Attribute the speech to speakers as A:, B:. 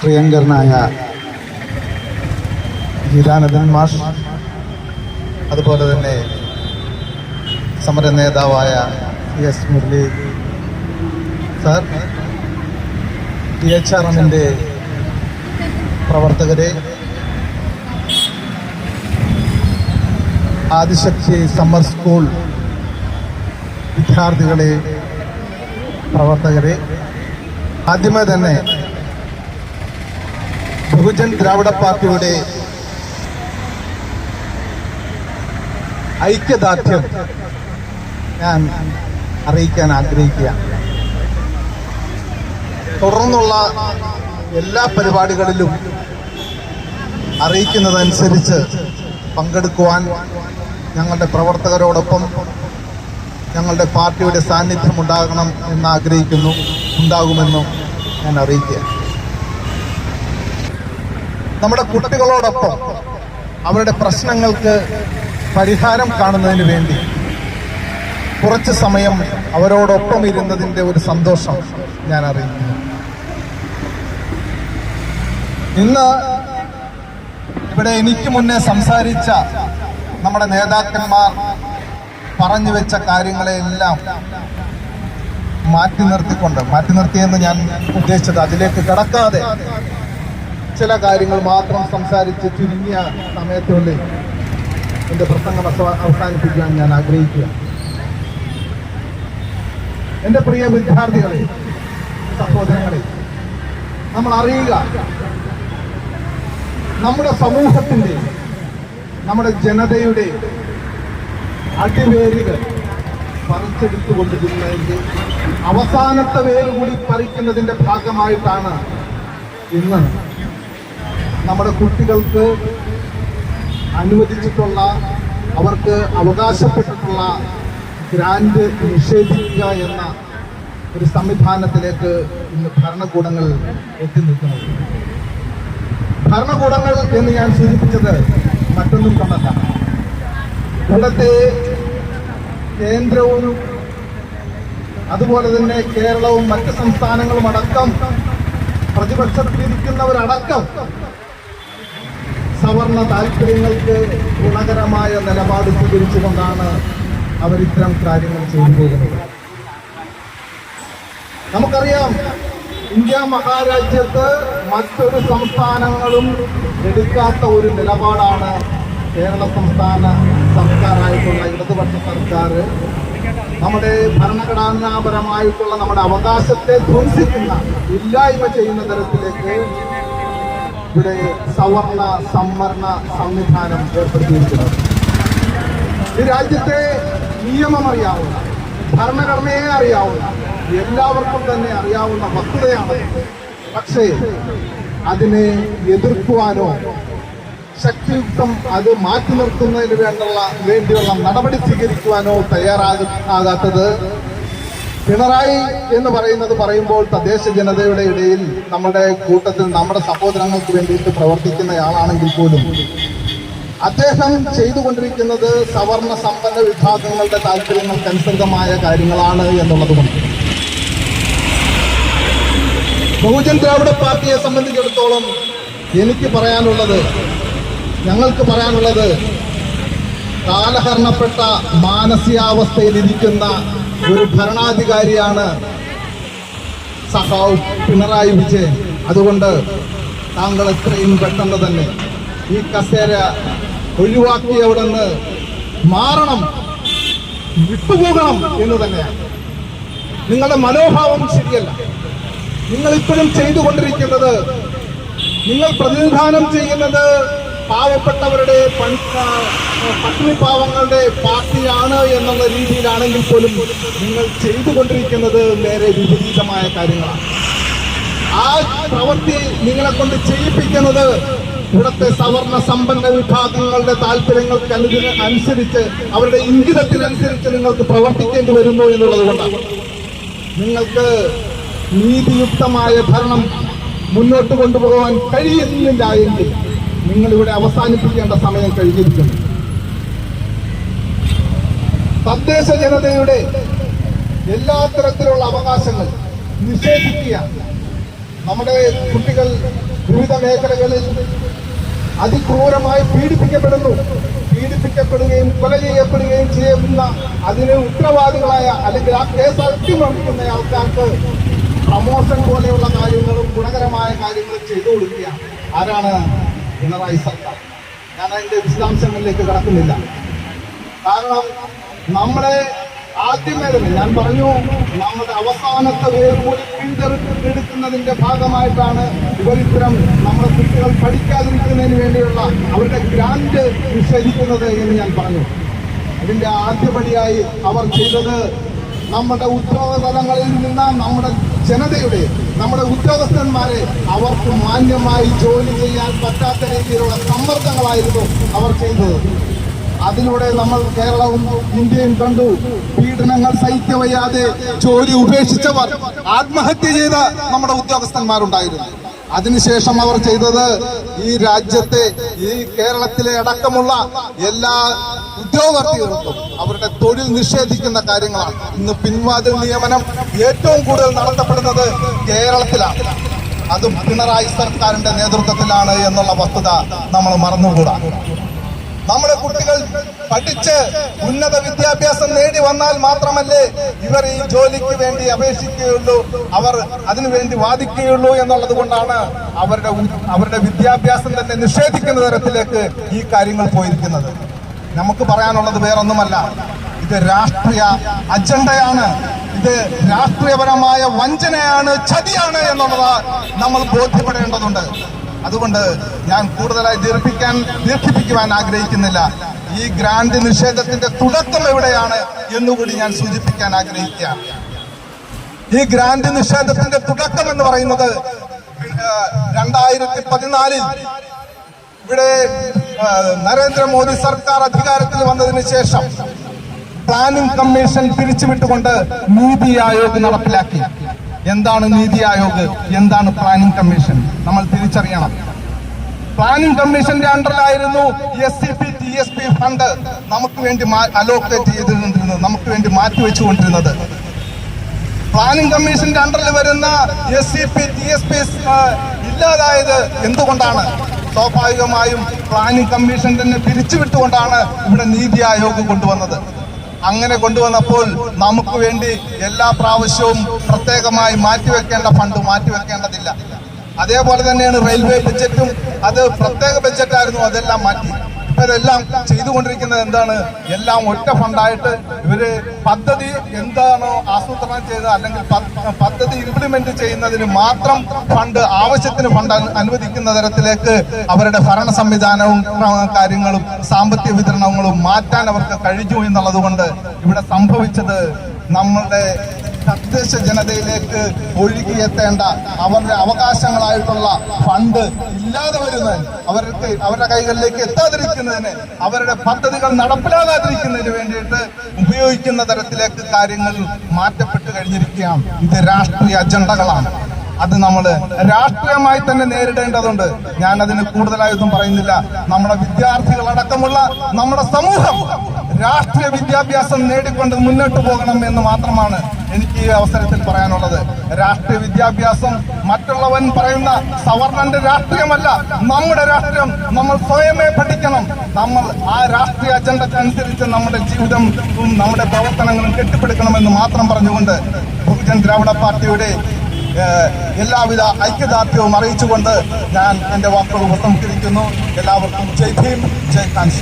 A: പ്രിയങ്കരനായ ഗീതാനന്ദൻ മാഷ്. അതുപോലെ തന്നെ സമര നേതാവായ S Murali. Sir T H R എമ്മിന്റെ പ്രവർത്തകരെ ആദിശക്തി സമ്മർ സ്കൂൾ വിദ്യാർത്ഥികളെ പ്രവർത്തകരെ ആദ്യമേ തന്നെ ബഹുജൻ ദ്രാവിഡ പാർട്ടിയുടെ ഐക്യദാർഢ്യം ഞാൻ അറിയിക്കാൻ ആഗ്രഹിക്കുക. തുടർന്നുള്ള എല്ലാ പരിപാടികളിലും അറിയിക്കുന്നതനുസരിച്ച് പങ്കെടുക്കുവാൻ ഞങ്ങളുടെ പ്രവർത്തകരോടൊപ്പം ഞങ്ങളുടെ പാർട്ടിയുടെ സാന്നിധ്യം ഉണ്ടാകണം എന്നാഗ്രഹിക്കുന്നു ഉണ്ടാകുമെന്നും ഞാൻ അറിയിക്കുക. നമ്മുടെ കുട്ടികളോടൊപ്പം അവരുടെ പ്രശ്നങ്ങൾക്ക് പരിഹാരം കാണുന്നതിന് വേണ്ടി കുറച്ച് സമയം അവരോടൊപ്പം ഇരുന്നതിന്റെ ഒരു സന്തോഷം ഞാൻ അറിയിക്കുന്നു ഇന്ന് ഇവിടെ എനിക്ക് മുന്നേ സംസാരിച്ച നമ്മുടെ നേതാക്കന്മാർ പറഞ്ഞു വെച്ച കാര്യങ്ങളെല്ലാം മാറ്റി നിർത്തിക്കൊണ്ട് മാറ്റി നിർത്തിയെന്ന് ഞാൻ ഉദ്ദേശിച്ചത്. അതിലേക്ക് കടക്കാതെ ചില കാര്യങ്ങൾ മാത്രം സംസാരിച്ച് ചുരുങ്ങിയ സമയത്തുള്ളിൽ എന്റെ പ്രസംഗം അവസ- അവസാനിപ്പിക്കാൻ ഞാൻ ആഗ്രഹിക്കുക എന്റെ പ്രിയ വിദ്യാർത്ഥികളെ സഹോദരങ്ങളെ നമ്മൾ അറിയുക നമ്മുടെ സമൂഹത്തിന്റെ നമ്മുടെ ജനതയുടെ അടിവേരുകൾ പറിച്ചെടുത്തുകൊണ്ടിരുന്നതിന്റെ അവസാനത്തെ വേര് കൂടി പറിക്കുന്നതിന്റെ ഭാഗമായിട്ടാണ് ഇന്ന് നമ്മുടെ കുട്ടികൾക്ക് അനുവദിച്ചിട്ടുള്ള അവർക്ക് അവകാശപ്പെട്ടിട്ടുള്ള ഗ്രാൻഡ് നിഷേധിക്കുക എന്ന ഒരു സംവിധാനത്തിലേക്ക് ഇന്ന് ഭരണകൂടങ്ങൾ എത്തി നിൽക്കുന്നത്. ഭരണകൂടങ്ങൾ എന്ന് ഞാൻ സൂചിപ്പിച്ചത് മറ്റൊന്നും കൊണ്ടല്ല. ഇവിടുത്തെ കേന്ദ്രവും അതുപോലെ തന്നെ കേരളവും മറ്റ് സംസ്ഥാനങ്ങളും അടക്കം പ്രതിപക്ഷത്തിരിക്കുന്നവരടക്കം സവർണ താല്പര്യങ്ങൾക്ക് ഗുണകരമായ നിലപാട് സ്വീകരിച്ചുകൊണ്ടാണ് അവരിത്തരം കാര്യങ്ങൾ ചെയ്തു പോകുന്നത്. നമുക്കറിയാം ഇന്ത്യ മഹാരാജ്യത്ത് മറ്റൊരു സംസ്ഥാനങ്ങളും എടുക്കാത്ത ഒരു നിലപാടാണ് കേരള സംസ്ഥാന സർക്കാരായിട്ടുള്ള ഇടതുപക്ഷ സർക്കാർ നമ്മുടെ ഭരണഘടനാപരമായിട്ടുള്ള നമ്മുടെ അവകാശത്തെ ധ്വംസിക്കുന്ന ഇല്ലായ്മ ചെയ്യുന്ന തരത്തിലേക്ക് ഇവിടെ സവർണ സംവരണ സംവിധാനം ഏർപ്പെടുത്തിയിരിക്കുന്നത്. ഈ രാജ്യത്തെ നിയമം അറിയാവുന്ന ഭരണഘടനയെ അറിയാവുന്ന എല്ലാവർക്കും തന്നെ അറിയാവുന്ന വസ്തുതയാണ്. പക്ഷേ അതിനെ എതിർക്കുവാനോ ശക്തിയുക്തം അത് മാറ്റി നിർത്തുന്നതിന് വേണ്ടുള്ള വേണ്ടിയുള്ള നടപടി സ്വീകരിക്കുവാനോ തയ്യാറാകും പിണറായി എന്ന് പറയുന്നത് പറയുമ്പോൾ തദ്ദേശ ജനതയുടെ ഇടയിൽ നമ്മുടെ കൂട്ടത്തിൽ നമ്മുടെ സഹോദരങ്ങൾക്ക് വേണ്ടിയിട്ട് പ്രവർത്തിക്കുന്നയാളാണെങ്കിൽ പോലും അദ്ദേഹം ചെയ്തുകൊണ്ടിരിക്കുന്നത് സവർണ സമ്പന്ന വിഭാഗങ്ങളുടെ താല്പര്യങ്ങൾക്കനുസൃതമായ കാര്യങ്ങളാണ് എന്നുള്ളതുകൊണ്ട്. ബഹുജൻ ദ്രാവിഡ പാർട്ടിയെ സംബന്ധിച്ചിടത്തോളം എനിക്ക് പറയാനുള്ളത് ഞങ്ങൾക്ക് പറയാനുള്ളത് കാലഹരണപ്പെട്ട മാനസികാവസ്ഥയിലിരിക്കുന്ന ഒരു ഭരണാധികാരിയാണ് സഹാവ് പിണറായി വിജയൻ. അതുകൊണ്ട് താങ്കൾ എത്രയും പെട്ടെന്ന് തന്നെ ഈ കസേര ഒഴിവാക്കി അവിടെ നിന്ന് മാറണം വിട്ടുപോകണം എന്ന് തന്നെയാണ്. നിങ്ങളുടെ മനോഭാവം ശരിയല്ല. നിങ്ങൾ ഇപ്പോഴും ചെയ്തുകൊണ്ടിരിക്കുന്നത് നിങ്ങൾ പ്രതിനിധാനം ചെയ്യുന്നത് പാവപ്പെട്ടവരുടെ പട്ടിണി പാവങ്ങളുടെ പാർട്ടിയാണ് എന്നുള്ള രീതിയിലാണെങ്കിൽ പോലും നിങ്ങൾ ചെയ്തുകൊണ്ടിരിക്കുന്നത് നേരെ വിപരീതമായ കാര്യങ്ങളാണ്. ആ പ്രവൃത്തി നിങ്ങളെ കൊണ്ട് ചെയ്യിപ്പിക്കുന്നത് ഇവിടുത്തെ സവർണ സമ്പന്ന വിഭാഗങ്ങളുടെ താല്പര്യങ്ങൾക്ക് അനുസരിച്ച് അവരുടെ ഇംഗിതത്തിനനുസരിച്ച് നിങ്ങൾക്ക് പ്രവർത്തിക്കേണ്ടി വരുന്നു എന്നുള്ളത് കൊണ്ടാണ്. നിങ്ങൾക്ക് നീതിയുക്തമായ ഭരണം മുന്നോട്ട് കൊണ്ടുപോകാൻ കഴിയുന്നില്ല എങ്കിൽ നിങ്ങൾ ഇവിടെ അവസാനിപ്പിക്കേണ്ട സമയം കഴിഞ്ഞിരിക്കുന്നു. തദ്ദേശ ജനതയുടെ എല്ലാ തരത്തിലുള്ള അവകാശങ്ങൾ നിഷേധിക്കുക. നമ്മുടെ കുട്ടികൾ വിവിധ മേഖലകളിൽ അതിക്രൂരമായി പീഡിപ്പിക്കപ്പെടുന്നു. പീഡിപ്പിക്കപ്പെടുകയും കൊല ചെയ്യപ്പെടുകയും ചെയ്യുന്ന അതിന് ഉത്തരവാദികളായ അല്ലെങ്കിൽ ആ കേസ് അട്ടിമറിക്കുന്ന ആൾക്കാർക്ക് പ്രമോഷൻ പോലെയുള്ള കാര്യങ്ങളും ഗുണകരമായ കാര്യങ്ങളും ചെയ്തു കൊടുക്കുക ആരാണ് പിണറായി സർക്കാർ. ഞാൻ അതിന്റെ വിശദാംശങ്ങളിലേക്ക് കടക്കുന്നില്ല. കാരണം നമ്മളെ ആദ്യമേ ഞാൻ പറഞ്ഞു നമ്മുടെ അവസാനത്തെ വേർ കൂടി പിന്തെടുക്കുന്നതിന്റെ ഭാഗമായിട്ടാണ് ഇവരിത്തരം നമ്മുടെ കുട്ടികൾ പഠിക്കാതിരിക്കുന്നതിന് വേണ്ടിയുള്ള അവരുടെ ഗ്രാൻഡ് നിഷേധിക്കുന്നത് എന്ന് ഞാൻ പറഞ്ഞു. അതിന്റെ ആദ്യപടിയായി അവർ ചെയ്തത് നമ്മുടെ ഉദ്യോഗതലങ്ങളിൽ നിന്ന് നമ്മുടെ ജനതയുടെ നമ്മുടെ ഉദ്യോഗസ്ഥന്മാരെ അവർക്ക് മാന്യമായി ജോലി ചെയ്യാൻ പറ്റാത്ത രീതിയിലുള്ള സമ്മർദ്ദങ്ങളായിരുന്നു അവർ ചെയ്തത്. അതിലൂടെ നമ്മൾ കേരളവും ഇന്ത്യയും കണ്ടു. പീഡനങ്ങൾ സഹിക്കവയ്യാതെ ജോലി ഉപേക്ഷിച്ചവർ ആത്മഹത്യ ചെയ്ത നമ്മുടെ ഉദ്യോഗസ്ഥന്മാരുണ്ടായിരുന്നു. അതിനുശേഷം അവർ ചെയ്തത് ഈ രാജ്യത്തെ ഈ കേരളത്തിലെ അടക്കമുള്ള എല്ലാ ഉദ്യോഗാർത്ഥികൾക്കും അവരുടെ തൊഴിൽ നിഷേധിക്കുന്ന കാര്യങ്ങളാണ്. ഇന്ന് പിൻവാതിൽ നിയമനം ഏറ്റവും കൂടുതൽ നടത്തപ്പെടുന്നത് കേരളത്തിലാണ്. അതും പിണറായി സർക്കാരിന്റെ നേതൃത്വത്തിലാണ് എന്നുള്ള വസ്തുത നമ്മൾ മറന്നുകൂടാ. നമ്മുടെ കുട്ടികൾ പഠിച്ച് ഉന്നത വിദ്യാഭ്യാസം നേടി വന്നാൽ മാത്രമല്ലേ ഇവർ ഈ ജോലിക്ക് വേണ്ടി അപേക്ഷിക്കുകയുള്ളൂ? അവർ അതിനു വേണ്ടി വാദിക്കുകയുള്ളൂ എന്നുള്ളത് കൊണ്ടാണ് അവരുടെ അവരുടെ വിദ്യാഭ്യാസം തന്നെ നിഷേധിക്കുന്ന തരത്തിലേക്ക് ഈ കാര്യങ്ങൾ പോയിരിക്കുന്നത്. നമുക്ക് പറയാനുള്ളത് വേറൊന്നുമല്ല. ഇത് രാഷ്ട്രീയ അജണ്ടയാണ്. ഇത് രാഷ്ട്രീയപരമായ വഞ്ചനയാണ് ചതിയാണ് എന്നുള്ളത് നമ്മൾ ബോധ്യപ്പെടേണ്ടതുണ്ട്. അതുകൊണ്ട് ഞാൻ കൂടുതലായി ദീർഘിക്കാൻ ദീർഘിപ്പിക്കുവാൻ ആഗ്രഹിക്കുന്നില്ല. ഈ ഗ്രാൻഡ് നിഷേധത്തിന്റെ തുടക്കം എവിടെയാണ് എന്നുകൂടി ഞാൻ സൂചിപ്പിക്കാൻ ആഗ്രഹിക്കുക. ഈ ഗ്രാൻഡ് നിഷേധത്തിന്റെ തുടക്കം എന്ന് പറയുന്നത് രണ്ടായിരത്തി പതിനാലിൽ ഇവിടെ നരേന്ദ്രമോദി സർക്കാർ അധികാരത്തിൽ വന്നതിന് ശേഷം പ്ലാനിംഗ് കമ്മീഷൻ പിരിച്ചുവിട്ടുകൊണ്ട് നീതി ആയോഗ് നടപ്പിലാക്കി. എന്താണ് നീതി ആയോഗ്? എന്താണ് പ്ലാനിംഗ് കമ്മീഷൻ? നമ്മൾ തിരിച്ചറിയണം. പ്ലാനിംഗ് കമ്മീഷന്റെ അണ്ടറിലായിരുന്നു S C P T S P fund നമുക്ക് വേണ്ടി അലോക്കേറ്റ് ചെയ്തുകൊണ്ടിരുന്നത് നമുക്ക് വേണ്ടി മാറ്റിവെച്ചുകൊണ്ടിരുന്നത് പ്ലാനിംഗ് കമ്മീഷന്റെ അണ്ടറിൽ വരുന്ന S C P T S P ഇല്ലാതായത് എന്തുകൊണ്ടാണ്? സ്വാഭാവികമായും പ്ലാനിംഗ് കമ്മീഷൻ തന്നെ പിരിച്ചുവിട്ടുകൊണ്ടാണ് ഇവിടെ നീതി ആയോഗ് കൊണ്ടുവന്നത്. അങ്ങനെ കൊണ്ടുവന്നപ്പോൾ നമുക്ക് വേണ്ടി എല്ലാ പ്രാവശ്യവും പ്രത്യേകമായി മാറ്റിവെക്കേണ്ട ഫണ്ട് മാറ്റിവെക്കേണ്ടതില്ല. അതേപോലെ തന്നെയാണ് റെയിൽവേ ബഡ്ജറ്റും. അത് പ്രത്യേക ബഡ്ജറ്റായിരുന്നു അതെല്ലാം മാറ്റി. ഇതെല്ലാം ചെയ്തുകൊണ്ടിരിക്കുന്നത് എന്താണ്? എല്ലാം ഒറ്റ ഫണ്ടായിട്ട് ഇവർ പദ്ധതി എന്താണോ ആസൂത്രണം ചെയ്തത് അല്ലെങ്കിൽ പദ്ധതി ഇംപ്ലിമെന്റ് ചെയ്യുന്നതിന് മാത്രം ഫണ്ട് ആവശ്യത്തിന് ഫണ്ട് അനുവദിക്കുന്ന തരത്തിലേക്ക് അവരുടെ ഭരണ സംവിധാനവും കാര്യങ്ങളും സാമ്പത്തിക വിതരണങ്ങളും മാറ്റാൻ അവർക്ക് കഴിഞ്ഞു എന്നുള്ളത് കൊണ്ട് ഇവിടെ സംഭവിച്ചത് നമ്മളുടെ തദ്ദേശ ജനതയിലേക്ക് ഒഴുകിയെത്തേണ്ട അവരുടെ അവകാശങ്ങളായിട്ടുള്ള ഫണ്ട് ഇല്ലാതെ വരുന്നതിന് അവർക്ക് അവരുടെ കൈകളിലേക്ക് എത്താതിരിക്കുന്നതിന് അവരുടെ പദ്ധതികൾ നടപ്പിലാകാതിരിക്കുന്നതിന് വേണ്ടിയിട്ട് ഉപയോഗിക്കുന്ന തരത്തിലേക്ക് കാര്യങ്ങൾ മാറ്റപ്പെട്ട് കഴിഞ്ഞിരിക്കുകയാണ്. ഇത് രാഷ്ട്രീയ അജണ്ടകളാണ്. അത് നമ്മൾ രാഷ്ട്രീയമായി തന്നെ നേരിടേണ്ടതുണ്ട്. ഞാൻ അതിന് കൂടുതലായൊന്നും പറയുന്നില്ല. നമ്മുടെ വിദ്യാർത്ഥികളടക്കമുള്ള നമ്മുടെ സമൂഹം രാഷ്ട്രീയ വിദ്യാഭ്യാസം നേടിക്കൊണ്ട് മുന്നോട്ട് പോകണം എന്ന് മാത്രമാണ് എനിക്ക് ഈ അവസരത്തിൽ പറയാനുള്ളത്. രാഷ്ട്രീയ വിദ്യാഭ്യാസം മറ്റുള്ളവൻ പറയുന്ന സവർണന്റെ രാഷ്ട്രീയമല്ല നമ്മുടെ രാഷ്ട്രീയം നമ്മൾ സ്വയമേ പഠിക്കണം. നമ്മൾ ആ രാഷ്ട്രീയ അജണ്ടക്കനുസരിച്ച് നമ്മുടെ ജീവിതം നമ്മുടെ പ്രവർത്തനങ്ങളും കെട്ടിപ്പടുക്കണമെന്ന് മാത്രം പറഞ്ഞുകൊണ്ട് ബഹുജൻ ദ്രാവിഡ പാർട്ടിയുടെ എല്ലാവിധ ഐക്യദാർഢ്യവും അറിയിച്ചുകൊണ്ട് ഞാൻ എന്റെ വാക്കുകൾ ഉപസംഹരിക്കുന്നു. എല്ലാവർക്കും ജയ് ഭീം ജയ് കാൻഷ